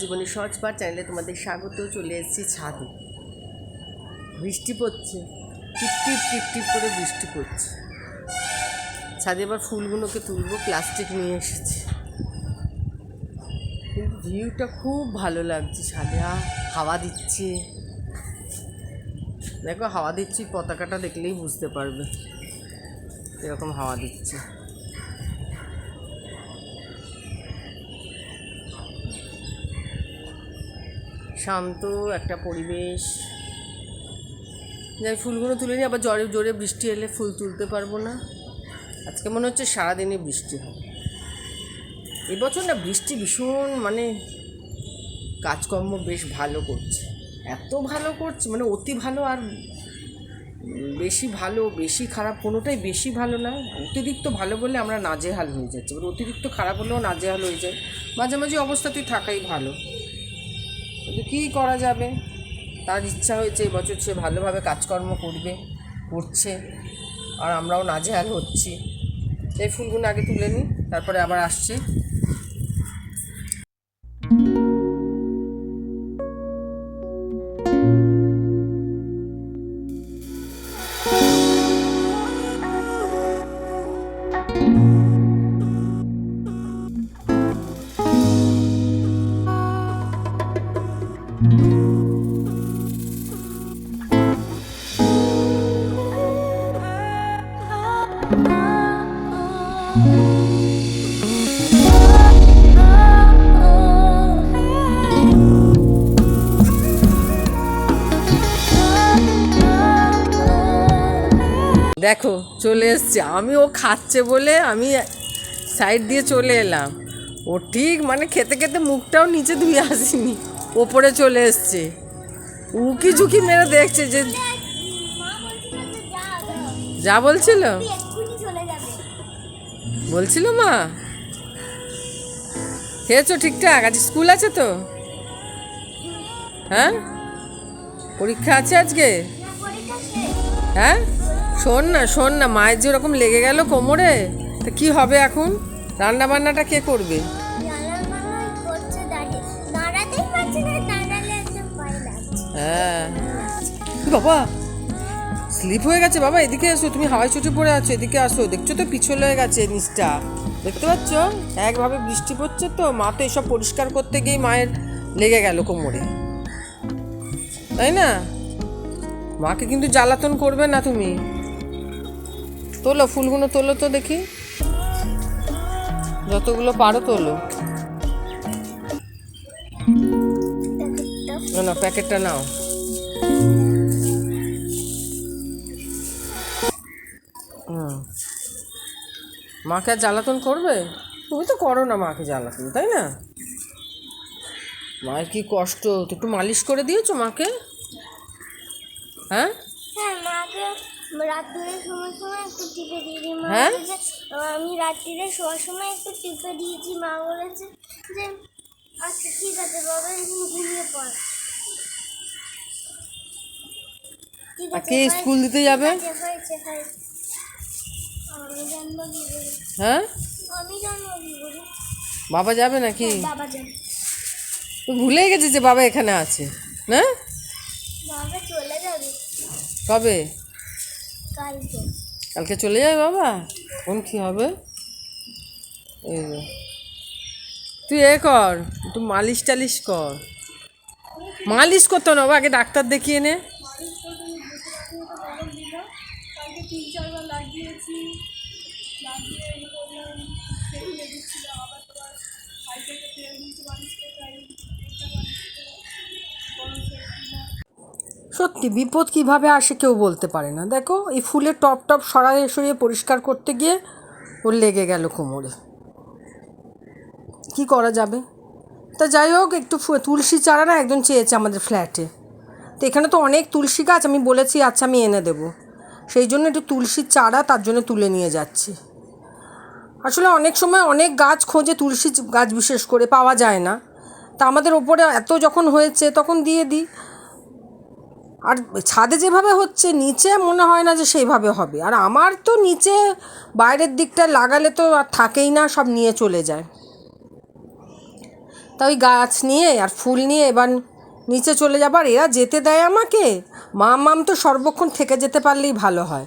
জীবনের সহজ পাঠ চ্যানেলে তোমাদের স্বাগত, চলে এসেছি ছাদে। বৃষ্টি পড়ছে টিপটিপ টিপ টিপ টিপ করে বৃষ্টি পড়ছে। ছাদে এবার ফুলগুলোকে তুলবো, প্লাস্টিক নিয়ে এসেছি। কিন্তু ভিউটা খুব ভালো লাগছে ছাদে হাওয়া দিচ্ছে। দেখো হাওয়া দিচ্ছি, পতাকাটা দেখলেই বুঝতে পারবে। এরকম হাওয়া দিচ্ছে। শান্ত একটা পরিবেশ। যাই ফুলগুলো তুলে নিই, আবার জোরে জোরে বৃষ্টি এলে ফুল তুলতে পারব না। আজকে মনে হচ্ছে সারাদিনই বৃষ্টি হবে। এবছর না বৃষ্টি ভীষণ মানে কাজকর্ম বেশ ভালো করছে। এত ভালো করছে মানে অতি ভালো আর বেশি ভালো, বেশি খারাপ কোনোটাই বেশি ভালো না। অতিরিক্ত ভালো বলে আমরা নাজেহাল হয়ে যাচ্ছি। এবার অতিরিক্ত খারাপ হলেও নাজেহাল হয়ে যায় মাঝামাঝি অবস্থাতেই থাকাই ভালো। কিন্তু কী করা যাবে? তার ইচ্ছা হয়েছে এবছর সে ভালোভাবে কাজকর্ম করবে, করছে। আর আমরাও নাজেহাল হচ্ছি। এই ফুলগুলো আগে তুলে নিই, তারপরে আবার আসছে। দেখো, চলে এসছে। আমি ও খাচ্ছে বলে আমি সাইড দিয়ে চলে এলাম। ও ঠিক মানে খেতে খেতে মুখটাও নিচে ধুয়ে আসিনি। ওপরে চলে এসছে। উকি ঝুঁকি মেরে দেখছে যে যা বলছিল? বলছিল মা। খেয়েছো ঠিকঠাক? আজ স্কুল আছে তো? হ্যাঁ? পরীক্ষা আছে আজকে? হ্যাঁ? শোন না শোন না, মায়ের যে ওরকম লেগে গেল কোমরে, তা কি হবে এখন? রান্না বান্নাটা কে করবে? হ্যাঁ। বাবা? স্লিপ হয়ে গেছে বাবা, এদিকে আসো তুমি হাওয়াই চুটি পড়ে আছো, এদিকে আসো, দেখছ তো পিছল হয়ে গেছে নিচটা দেখতে পাচ্ছ? একভাবে বৃষ্টি পড়ছে তো, মা তো এসব পরিষ্কার করতে গিয়ে মায়ের লেগে গেল কোমরে। তাই না? মাকে কিন্তু জ্বালাতন করবে না তুমি। তোলো, ফুলগুলো তোলো তো দেখি। যতগুলো পারো তোলো। না প্যাকেটটা নাও। মাকে আর জ্বালাতন করবে? তুমি তো করো না মাকে জ্বালাতন, তাই না? মায়ের কি কষ্ট একটু মালিশ করে দিয়েছ মাকে? হ্যাঁ? হ্যাঁ রাত্রিরে সময় সময় একটু টিপে দিয়েছি মা হ্যাঁ? বলেছে আমি রাত্রিরে শোয়ার সময় একটু টিপে দিয়েছি মা বলেছে যে আচ্ছা ঠিক আছে বাবা এখন ঘুমিয়ে পড়। ঠিক আর আছে কে স্কুল দিতে যাবে? হয়েছে, হয়েছে, হয়েছে। আমি জানব কি করে। হ্যাঁ? আমি জানব কি করে। বাবা যাবে নাকি? বাবা তো ভুলেই গেছে যে বাবা এখানে আছে না বাবা চলে যাবে। কবে? কালকে। কালকে চলে যাবে বাবা? কোন কি হবে? এই। তুই এ কর, একটু মালিশ টালিশ কর। মালিশ করতো না আগে ডাক্তার দেখিয়ে নে। সত্যি বিপদ কীভাবে আসে কেউ বলতে পারে না। দেখো, এই ফুলের টপ টপ সরায়ে সরিয়ে পরিষ্কার করতে গিয়ে ওর লেগে গেল কোমরে। কি করা যাবে? তা যাই হোক, একটু তুলসী চারা না একজন চেয়েছে আমাদের ফ্ল্যাটে। তো এখানে তো অনেক তুলসী গাছ, আমি বলেছি আচ্ছা আমি এনে দেবো। সেই জন্য একটু তুলসীর চারা তার জন্য তুলে নিয়ে যাচ্ছি। আসলে অনেক সময় অনেক গাছ খোঁজে তুলসী গাছ বিশেষ করে পাওয়া যায় না। তা আমাদের ওপরে এত যখন হয়েছে, তখন দিয়ে দিই। আর ছাদে যেভাবে হচ্ছে নিচে মনে হয় না যে সেইভাবে হবে। আর আমার তো নিচে বাইরের দিকটা লাগালে তো আর থাকেই না সব নিয়ে চলে যায়। তা ওই গাছ নিয়ে আর ফুল নিয়ে এবার নিচে চলে যাবার এরা যেতে দেয় আমাকে? মাম মাম তো সর্বক্ষণ থেকে যেতে পারলেই ভালো হয়।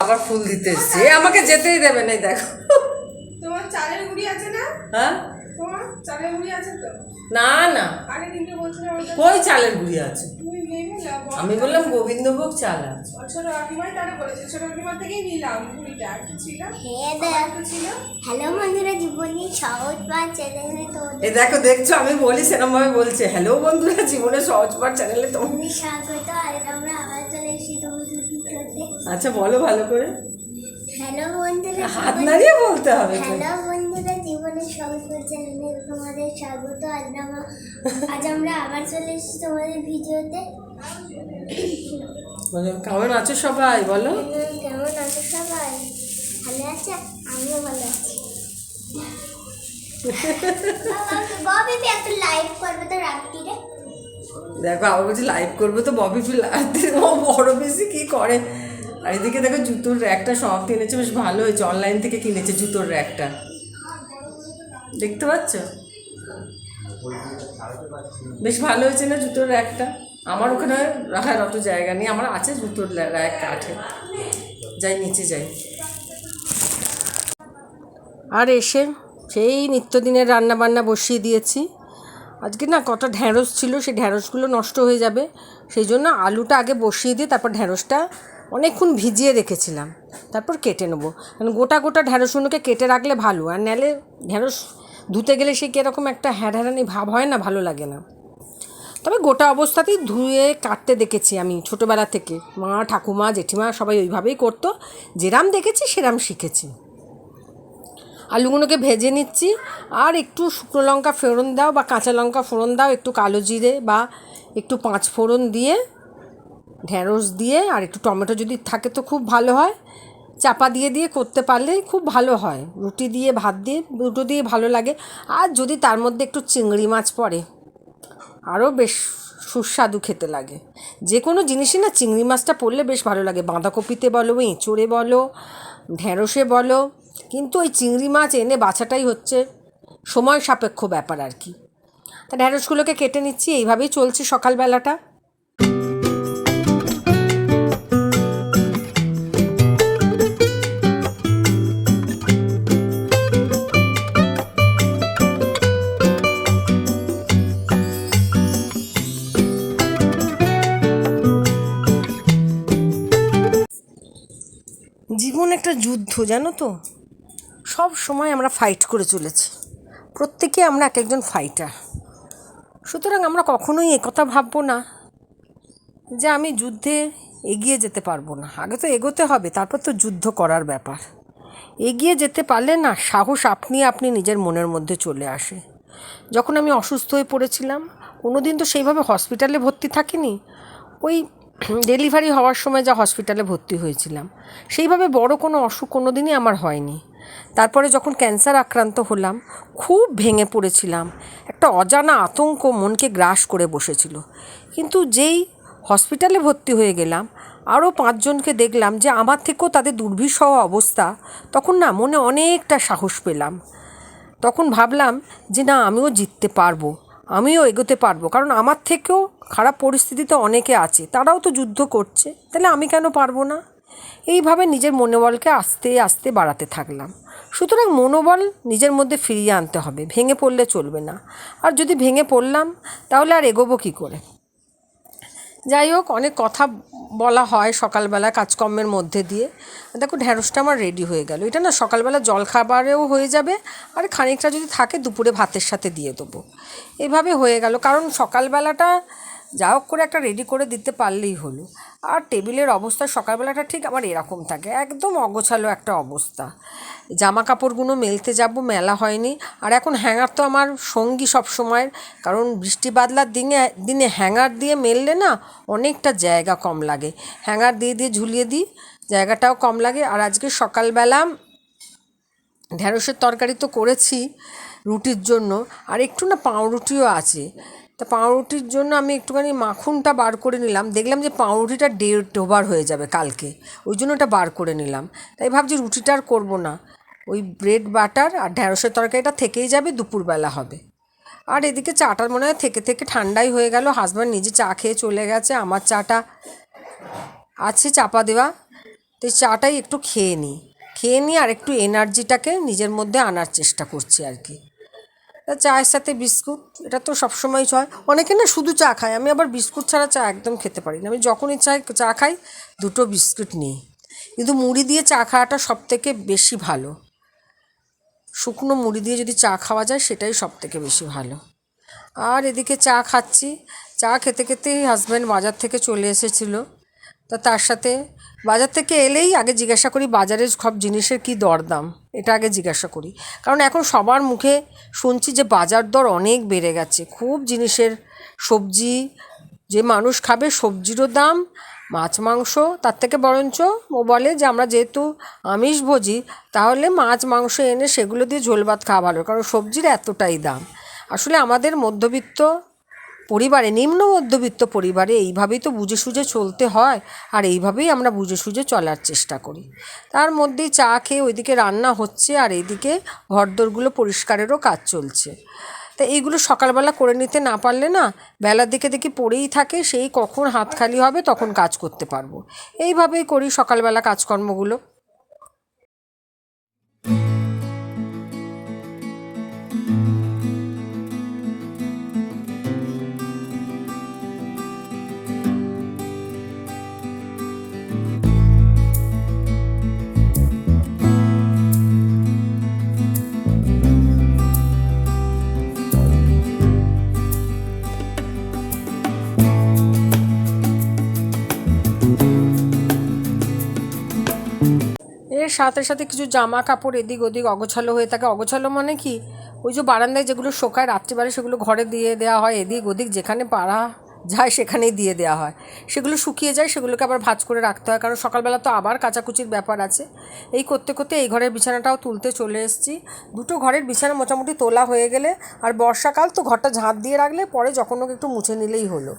আবার ফুল দিতে এসছে। আমাকে যেতেই দেবে না দেখো। তোমার চালের গুঁড়ি আছে না? হ্যাঁ? তোমার চালের গুঁড়ি আছে তো? না না। আগে দিনকে বলছিলে কই চালের গুঁড়ি আছে? আমি বললাম গোবিন্দভোগ চাল আছে। ছোট কাকিমাই তারা বলেছে। ছোট কাকিমার থেকেই নিলাম গুঁড়িটা। আর কি ছিল? হ্যাঁ ছিল। হ্যালো বন্ধুরা জীবনী সহজ বা চ্যানেলে তোমাদের এ দেখো দেখছ আমি বলি সেরকম ভাবে বলছে। হ্যালো বন্ধুরা জীবনে সহজ পাঠ চ্যানেলে তোমার স্বাগত। আর আমরা আবার চলে এসেছি তোমাদের আচ্ছা বলো ভালো করে। হ্যালো বন্ধুরা হাত নাড়িয়ে বলতে হবে তো। হ্যালো চ্যানেলে তোমাদের স্বাগত। আজ আমরা আজ আমরা আবার চলে এসেছি তোমাদের ভিডিওতে। কেমন আছো সবাই? বলো। কেমন আছো সবাই? ভালো আছে? আমিও ভালো আছি। ববি একটু লাইভ করবে তো রাত্রিরে। দেখো আবার বলছি লাইভ করব তো ববি ফিল ও বড় বেশি কি করে? আর এদিকে দেখো জুতোর র্যাকটা সব কিনেছে বেশ ভালো হয়েছে অনলাইন থেকে কিনেছে জুতোর র্যাকটা দেখতে পাচ্ছ? বেশ ভালো হয়েছে না জুতোর র্যাকটা? আমার ওখানে রাখার অত জায়গা নেই, আমার আছে জুতোর র্যাক কাঠে। যাই, নিচে যাই। আর এসে সেই নিত্যদিনের রান্না বান্না বসিয়ে দিয়েছি। আজকে না কত ঢ্যাঁড়স ছিল, সেই ঢ্যাঁড়সগুলো নষ্ট হয়ে যাবে। সেই জন্য আলুটা আগে বসিয়ে দিয়ে তারপর ঢ্যাঁড়সটা অনেকক্ষণ ভিজিয়ে রেখেছিলাম। তারপর কেটে নেব। কারণ গোটা গোটা ঢ্যাঁড়সগুলোকে কেটে রাখলে ভালো। আর নাহলে ঢ্যাঁড়স ধুতে গেলে সে কীরকম একটা হ্যাঁড়ানি ভাব হয় না? ভালো লাগে না। তবে গোটা অবস্থাতেই ধুয়ে কাটতে দেখেছি আমি ছোটোবেলা থেকে। মা, ঠাকুমা, জেঠিমা সবাই ওইভাবেই করতো। যেরাম দেখেছি, সেরাম শিখেছি। আলুগুলোকে ভেজে নিচ্ছি। আর একটু শুকনো লঙ্কা ফোড়ন দাও বা কাঁচা লঙ্কা ফোড়ন দাও, একটু কালো জিরে বা একটু পাঁচ ফোড়ন দিয়ে ঢ্যাঁড়স দিয়ে, আর একটু টমেটো যদি থাকে তো খুব ভালো হয়। চাপা দিয়ে দিয়ে করতে পারলে খুব ভালো হয়। রুটি দিয়ে, ভাত দিয়ে, দুটো দিয়ে ভালো লাগে। আর যদি তার মধ্যে একটু চিংড়ি মাছ পড়ে, আরও বেশ সুস্বাদু খেতে লাগে। যে কোনো জিনিসই না, চিংড়ি মাছটা পড়লে বেশ ভালো লাগে। বাঁধাকপিতে বলো, এঁচোড়ে বলো ঢ্যাঁড়সে বলো, কিন্তু ওই চিংড়ি মাছ এনে বাছাটাই হচ্ছে সময় সাপেক্ষ ব্যাপার আর কি। তা ঢ্যাঁড়সগুলোকে কেটে নিচ্ছি, এইভাবেই চলছে সকালবেলাটা। একটা যুদ্ধ, জানো তো? সব সময় আমরা ফাইট করে চলেছি। প্রত্যেকে আমরা এক একজন ফাইটার সুতরাং আমরা কখনোই একথা ভাববো না যে আমি যুদ্ধে এগিয়ে যেতে পারব না। আগে তো এগোতে হবে, তারপর তো যুদ্ধ করার ব্যাপার। এগিয়ে যেতে পারলে না, সাহস আপনি আপনি নিজের মনের মধ্যে চলে আসে। যখন আমি অসুস্থ হয়ে পড়েছিলাম কোনো দিন তো সেইভাবে হসপিটালে ভর্তি থাকিনি। ওই ডেলিভারি হওয়ার সময় যা হসপিটালে ভর্তি হয়েছিলাম, সেইভাবে বড় কোনো অসুখ কোনো দিনই আমার হয়নি। তারপরে যখন ক্যান্সার আক্রান্ত হলাম, খুব ভেঙে পড়েছিলাম। একটা অজানা আতঙ্ক মনকে গ্রাস করে বসেছিল। কিন্তু যেই হসপিটালে ভর্তি হয়ে গেলাম, আরও পাঁচজনকে দেখলাম যে আমার থেকেও তাদের দুর্বিষহ অবস্থা, তখন না মনে অনেকটা সাহস পেলাম। তখন ভাবলাম যে না, আমিও জিততে পারব। আমিও এগোতে পারব। কারণ আমার থেকেও খারাপ পরিস্থিতিতে অনেকে আছে, তারাও তো যুদ্ধ করছে, তাহলে আমি কেন পারব না? এইভাবে নিজের মনোবলকে আস্তে আস্তে বাড়াতে থাকলাম। সুতরাং মনোবল নিজের মধ্যে ফিরিয়ে আনতে হবে, ভেঙে পড়লে চলবে না। আর যদি ভেঙে পড়লাম, তাহলে আর এগোবো কী করে? যাই হোক, অনেক কথা বলা হয় সকালবেলা কাজকর্মের মধ্যে দিয়ে। দেখো ঢ্যাঁড়সটা আমার রেডি হয়ে গেল। এটা না সকালবেলা জল খাবারেও হয়ে যাবে, আর খানিকটা যদি থাকে, দুপুরে ভাতের সাথে দিয়ে দেবো। এভাবে হয়ে গেল। কারণ সকালবেলাটা যা হোক করে একটা রেডি করে দিতে পারলেই হলো। আর টেবিলের অবস্থা সকালবেলাটা ঠিক আমার এরকম থাকে, একদম অগোছালো একটা অবস্থা। জামা কাপড়গুলো মেলতে যাব, মেলা হয়নি। আর এখন হ্যাঙ্গার তো আমার সঙ্গী সব সময়ের, কারণ বৃষ্টি বাদলার দিনে দিনে হ্যাঙ্গার দিয়ে মেললে না অনেকটা জায়গা কম লাগে। হ্যাঙ্গার দিয়ে দিয়ে ঝুলিয়ে দিই, জায়গাটাও কম লাগে। আর আজকে সকালবেলা ঢ্যাঁড়সের তরকারি তো করেছি রুটির জন্য, আর একটু না পাউরুটিও আছে। তা পাউরুটির জন্য আমি একটুখানি মাখনটা বার করে নিলাম। দেখলাম যে পাউরুটিটা ডেট ওভার হয়ে যাবে কালকে। ওই জন্য ওটা বার করে নিলাম। তাই ভাবছি রুটিটা আর করব না। ওই ব্রেড, বাটার আর ঢ্যাঁড়সের তরকারিটা থেকেই যাবে, দুপুরবেলা হবে। আর এদিকে চাটার মনে হয় থেকে থেকে ঠান্ডাই হয়ে গেল। হাজব্যান্ড নিজে চা খেয়ে চলে গেছে। আমার চাটা আছে চাপা দেওয়া। তো চাটাই একটু খেয়ে নিই। খেয়ে নিই আর একটু এনার্জিটাকে নিজের মধ্যে আনার চেষ্টা করছি আর কি। চায়ের সাথে বিস্কুট, এটা তো সবসময় চয় অনেকে না শুধু চা খায়, আমি আবার বিস্কুট ছাড়া চা একদম খেতে পারি না। আমি যখনই চাই চা খাই, দুটো বিস্কুট নিই। কিন্তু মুড়ি দিয়ে চা খাওয়াটা সব থেকে বেশি ভালো। শুকনো মুড়ি দিয়ে যদি চা খাওয়া যায়, সেটাই সব থেকে বেশি ভালো। আর এদিকে চা খাচ্ছি। চা খেতে খেতেই হাজব্যান্ড বাজার থেকে চলে এসেছিল। তা তার সাথে বাজার থেকে এলেই আগে জিজ্ঞাসা করি, বাজারের সব জিনিসের কী দরদাম? এটা আগে জিজ্ঞাসা করি। কারণ এখন সবার মুখে শুনছি যে বাজার দর অনেক বেড়ে গেছে। খুব জিনিসের সবজি, যে মানুষ খাবে সবজিরও দাম, মাছ, মাংস, তার থেকে বরঞ্চ ও বলে যে আমরা যেহেতু আমিষ ভোজি, তাহলে মাছ, মাংস এনে সেগুলো দিয়ে ঝোল ভাত খাওয়া ভালো। কারণ সবজির এতটাই দাম। আসলে আমাদের মধ্যবিত্ত পরিবারে, নিম্ন মধ্যবিত্ত পরিবারে এইভাবেই তো বুঝে সুঝে চলতে হয় আর এইভাবেই আমরা বুঝে সুঝে চলার চেষ্টা করি। তার মধ্যেই চা খেয়ে ওইদিকে রান্না হচ্ছে আর এইদিকে ঘরদোরগুলো পরিষ্কারেরও কাজ চলছে। তা এইগুলো সকালবেলা করে নিতে না পারলে না বেলার দিকে দেখি পড়েই থাকে, সেই কখন হাত খালি হবে তখন কাজ করতে পারব। এইভাবেই করি সকালবেলা কাজকর্মগুলো। সাথে সাথে কিছু জামা কাপড় এদিক ওদিক অগোছালো হয়ে থাকে। অগোছালো মানে কি? ওই যে বারান্দায় যেগুলো শোকায়, রাত্রিবেলা সেগুলো ঘরে দিয়ে দেওয়া হয়, এদিক ওদিক যেখানে পাড়া যায় সেখানেই দিয়ে দেওয়া হয়। সেগুলো শুকিয়ে যায়, সেগুলোকে আবার ভাঁজ করে রাখতে হয়। কারণ সকালবেলা তো আবার কাচাকুচির ব্যাপার আছে। এই করতে করতে এই ঘরের বিছানাটাও তুলতে চলে এসেছি। দুটো ঘরের বিছানা মোটামুটি তোলা হয়ে গেলে আর বর্ষাকাল তো ঘরটা ঝাঁট দিয়ে রাখলে পরে যখন হোক একটু মুছে নিলেই হলো।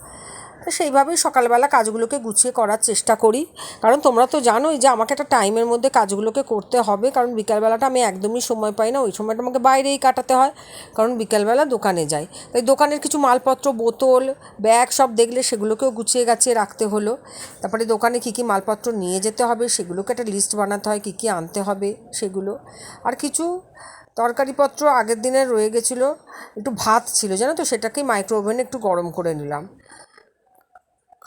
তো সেইভাবেই সকালবেলা কাজগুলোকে গুছিয়ে করার চেষ্টা করি। কারণ তোমরা তো জানোই যে আমাকে একটা টাইমের মধ্যে কাজগুলোকে করতে হবে। কারণ বিকালবেলাটা আমি একদমই সময় পাই না। ওই সময়টা আমাকে বাইরেই কাটাতে হয়। কারণ বিকালবেলা দোকানে যাই। তাই দোকানের কিছু মালপত্র, বোতল, ব্যাগ সব দেখলে সেগুলোকেও গুছিয়ে গাছিয়ে রাখতে হলো। তারপরে দোকানে কী কী মালপত্র নিয়ে যেতে হবে, সেগুলোকে একটা লিস্ট বানাতে হয়, কী কী আনতে হবে সেগুলো। আর কিছু তরকারিপত্র আগের দিনে রয়ে গেছিল। একটু ভাত ছিল, জানো তো? সেটাকেই মাইক্রো ওভেনে একটু গরম করে নিলাম।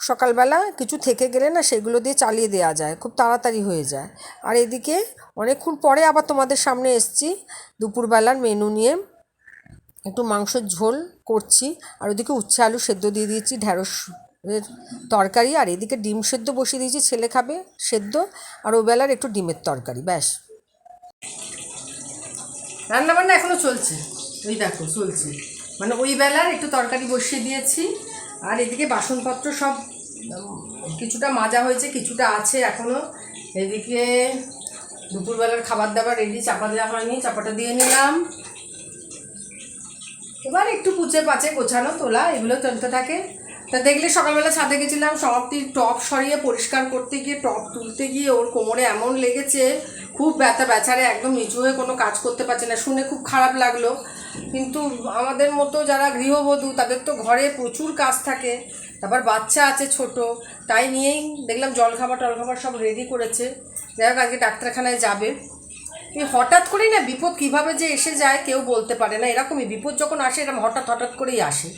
সকালবেলা কিছু থেকে গেলে না সেগুলো দিয়ে চালিয়ে দেওয়া যায়, খুব তাড়াতাড়ি হয়ে যায়। আর এদিকে অনেকক্ষণ পরে আবার তোমাদের সামনে এসছি, দুপুরবেলার মেনু নিয়ে একটু মাংসের ঝোল করছি। আর ওদিকে উচ্ছে আলু সেদ্ধ দিয়ে দিয়েছি ঢ্যাঁড়স তরকারি, আর এদিকে ডিম সেদ্ধ বসিয়ে দিয়েছি, ছেলে খাবে সেদ্ধ, আর ওবেলার একটু ডিমের তরকারি, ব্যাস। রান্না বান্না এখনও চলছে ওই দেখো চলছে। মানে ওই বেলার একটু তরকারি বসিয়ে দিয়েছি আর এদিকে বাসনপত্র সব কিছুটা মাজা হয়েছে, কিছুটা আছে এখনও এদিকে দুপুরবেলার খাবার দাবার রেডি চাপা দেওয়া হয়নি, চাপাটা দিয়ে নিলাম। এবার একটু কুচে পাচে গোছানো, তোলা, এগুলো চলতে থাকে। তা দেখলে সকালবেলা ছাদে গেছিলাম সমাপ্তির টপ সরিয়ে পরিষ্কার করতে গিয়ে, টপ তুলতে গিয়ে ওর কোমরে এমন লেগেছে, খুব ব্যথা, বেচারে একদম নিচু হয়ে কোনো কাজ করতে পারছে না, শুনে খুব খারাপ লাগল। কিন্তু আমাদের মতো যারা গৃহবধূ, তাদের তো ঘরে প্রচুর কাজ থাকে। তারপর বাচ্চা আছে ছোট, তাই নিয়েই দেখলাম জলখাবার টলখাবার সব রেডি করেছে। যাই হোক, আজকে ডাক্তারখানায় যাবে। হঠাৎ করেই না বিপদ কীভাবে যে এসে যায় কেউ বলতে পারে না, এরকমই বিপদ যখন আসে, এরকম হঠাৎ হঠাৎ করেই আসে।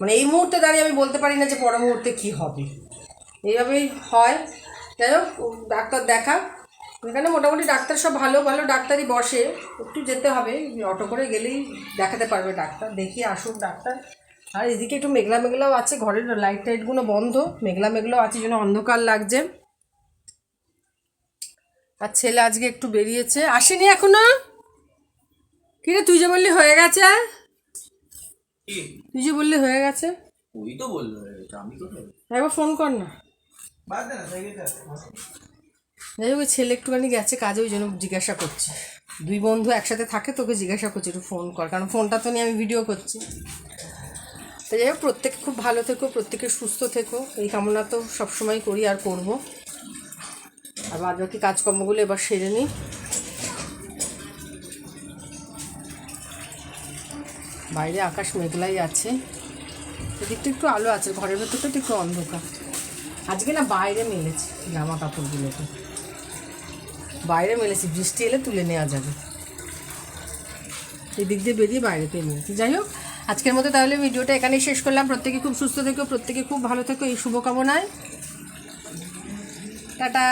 মানে এই মুহূর্তে দাঁড়িয়ে আমি বলতে পারি না যে পরের মুহূর্তে কী হবে। এইভাবেই হয়। যাই হোক, ডাক্তার দেখা। এখানে মোটামুটি ডাক্তার সব ভালো ভালো ডাক্তারই বসে। একটু যেতে হবে অটো করে গেলেই দেখাতে পারবে ডাক্তার। দেখি আসুক ডাক্তার। আর এদিকে একটু মেঘলা মেঘলাও আছে ঘরের লাইট টাইটগুলো বন্ধ। মেঘলা মেঘলাও আছে যেন অন্ধকার লাগছে। আর ছেলে আজকে একটু বেরিয়েছে। আসেনি এখনও? কিরে তুই যে বললি হয়ে গেছে? তুই যে বললি হয়ে গেছে? তুই তো বলল আমি একবার ফোন কর না। যাই হোক ছেলে একটুখানি গেছে কাজে, ওই জন্য জিজ্ঞাসা করছে। দুই বন্ধু একসাথে থাকে, তোকে জিজ্ঞাসা করছি, একটু ফোন কর, কারণ ফোনটা তো নিয়ে আমি ভিডিও করছি। তো যাই হোক, প্রত্যেকে খুব ভালো থেকো, প্রত্যেকে সুস্থ থেকো, এই কামনা তো সবসময় করি আর করব। আর বাদ বাকি কাজকর্মগুলো এবার সেরে নিই। বাইরে আকাশ মেঘলাই আছে। এদিকটা একটু আলো আছে, ঘরের ভেতরটা একটু অন্ধকার। আজকে না বাইরে মেলেছে জামা কাপড়গুলোকে বাইরে মেলেছি, বৃষ্টি এলে তুলে নেওয়া যাবে। এই দিক দিয়ে বেরিয়ে বাইরে পেয়ে নিয়েছি যাই হোক, আজকের মতো তাহলে ভিডিওটা এখানেই শেষ করলাম। প্রত্যেকে খুব সুস্থ থেকো, প্রত্যেকে খুব ভালো থেকো, এই শুভকামনায়। টাটা!